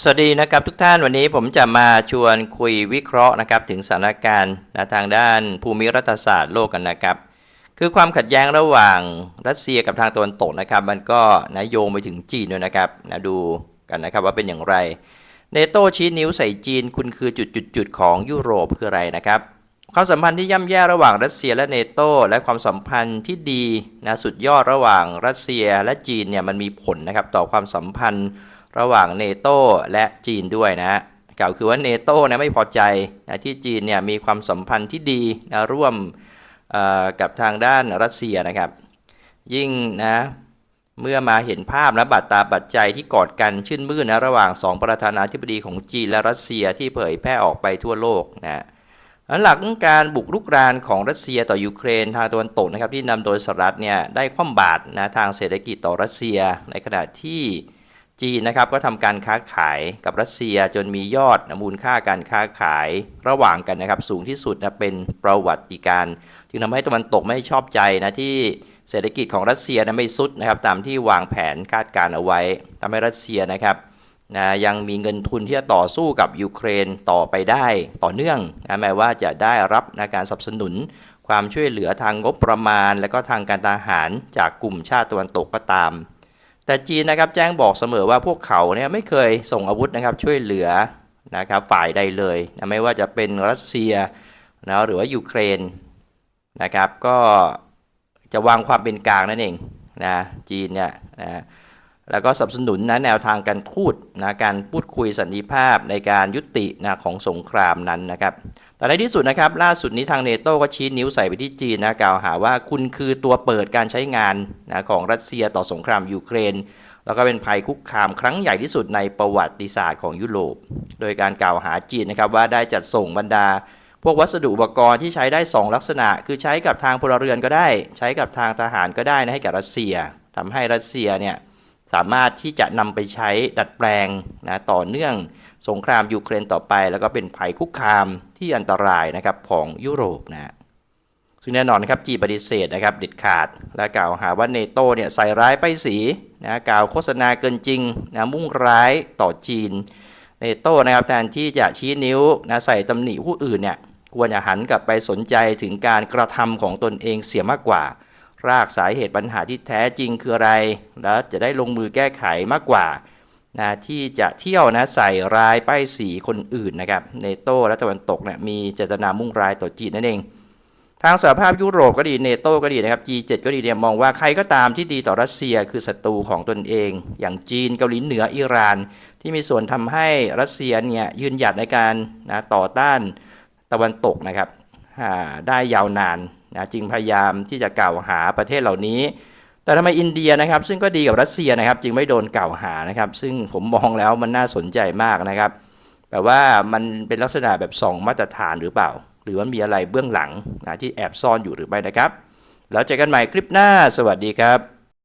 สวัสดีนะครับทุกท่านวันนี้ผมจะมาชวนคุยวิเคราะห์นะครับถึงสถานการณ์นะทางด้านภูมิรัฐศาสตร์โลกกันนะครับ คือความขัดแย้งระหว่างรัสเซียกับทางตะวันตกนะครับมันก็นะโยงไปถึงจีนด้วยนะครับนะดูกันนะครับว่าเป็นอย่างไรเนโตชี้นิ้วใส่จีนคุณคือจุดๆๆของยุโรปคืออะไรนะครับ ความสัมพันธ์ที่ย่ำแย่ระหว่างรัสเซียและเนโตและความสัมพันธ์ที่ดีนะสุดยอดระหว่างรัสเซียและจีนเนี่ยมันมีผลนะครับต่อความสัมพันธ์ ระหว่างเนโตและจีนด้วยนะกล่าวคือว่าเนโตนะไม่พอใจนะที่จีนเนี่ยมีความสัมพันธ์ที่ดีนะร่วมกับทางด้านรัสเซียนะครับ ยิ่งนะเมื่อมาเห็นภาพและบัตรตาบัตรใจที่กอดกันชื่นมื่นนะระหว่างสองประธานาธิบดีของจีนและรัสเซียที่เผยแพร่ออกไปทั่วโลกนะหลังการบุกรุกรานของรัสเซียต่อยูเครนทางตะวันตกนะครับที่นำโดยสหรัฐเนี่ยได้คว่ำบาตรนะทางเศรษฐกิจต่อรัสเซีย ในขณะที่ จีนนะครับก็ทำการค้าขายกับรัสเซียจนมียอดมูลค่าการค้าขายระหว่างกันนะครับ สูงที่สุดนะเป็นประวัติการณ์จึงทำให้ตะวันตกไม่ชอบใจนะที่เศรษฐกิจของรัสเซียนะไม่สุดนะครับตามที่วางแผนคาดการเอาไว้ทำให้รัสเซียนะครับนะยังมีเงินทุนที่จะต่อสู้กับยูเครนต่อไปได้ต่อเนื่องนะแม้ว่าจะได้รับนะการสนับสนุน ความช่วยเหลือทางงบประมาณ และก็ทางการทหารจากกลุ่มชาติตะวันตกก็ตาม แต่จีนนะครับแจ้งบอกเสมอว่าพวกเขาเนี่ยไม่เคยส่งอาวุธนะครับช่วยเหลือนะครับฝ่ายใดเลยนะไม่ว่าจะเป็นรัสเซียนะหรือว่ายูเครนนะครับก็จะวางความเป็นกลางนั่นเองนะจีนเนี่ยนะ แล้วก็สนับสนุนนะแนวทางการทูตนะการพูดคุยสันติภาพในการยุตินะของสงครามนั้นนะครับแต่ในที่สุดนะครับล่าสุดนี้ทางเนโต้ก็ชี้นิ้วใส่ไปที่จีนนะกล่าวหาว่าคุณคือตัวเปิดการใช้งานนะของรัสเซียต่อสงครามยูเครน แล้วก็เป็นภัยคุกคามครั้งใหญ่ที่สุดในประวัติศาสตร์ของยุโรป โดยการกล่าวหาจีนนะครับว่าได้จัดส่งบรรดา พวกวัสดุอุปกรณ์ที่ใช้ได้ 2 ลักษณะ คือใช้กับทางพลเรือนก็ได้ ใช้กับทางทหารก็ได้นะให้กับรัสเซียทำให้รัสเซียเนี่ย สามารถที่จะนำไปใช้ดัดแปลงนะต่อเนื่องสงครามยูเครนต่อไป แล้วก็เป็นภัยคุกคามที่อันตรายนะครับของยุโรปนะซึ่งแน่นอนนะครับจีปฏิเสธนะครับเด็ดขาด และกล่าวหาว่าเนโตเนี่ยใส่ร้ายไปสีนะกล่าวโฆษณาเกินจริงนะมุ่งร้ายต่อจีนเนโตนะครับแทนที่จะชี้นิ้วนะใส่ตำหนิผู้อื่นเนี่ยควรจะหันกลับไปสนใจถึงการกระทำของตนเองเสียมากกว่า รากสาเหตุปัญหาที่แท้จริงคืออะไร แล้วจะได้ลงมือแก้ไขมากกว่านะที่จะเที่ยวนะใส่ร้ายป้ายสีคนอื่นนะครับเนโตและตะวันตกเนี่ยมีเจตนามุ่งร้ายต่อจีนนั่นเอง ทางสหภาพยุโรปก็ดีเนโตก็ดีนะครับ G7 ก็ดีเนี่ยมองว่าใครก็ตามที่ดีต่อรัสเซียคือศัตรูของตนเอง อย่างจีนเกาหลีเหนืออิหร่าน ที่มีส่วนทำให้รัสเซียเนี่ยยืนหยัดในการนะต่อต้านตะวันตกนะครับได้ยาวนาน นะจึงพยายามที่จะกล่าวหาประเทศเหล่านี้ แต่ทำไมอินเดียนะครับ ซึ่งก็ดีกับรัสเซียนะครับ จึงไม่โดนกล่าวหานะครับ ซึ่งผมมองแล้วมันน่าสนใจมากนะครับแต่ว่ามันเป็นลักษณะแบบสองมาตรฐานหรือเปล่า หรือว่ามีอะไรเบื้องหลังนะที่แอบซ่อนอยู่หรือไม่นะครับ แล้วเจอกันใหม่คลิปหน้า สวัสดีครับ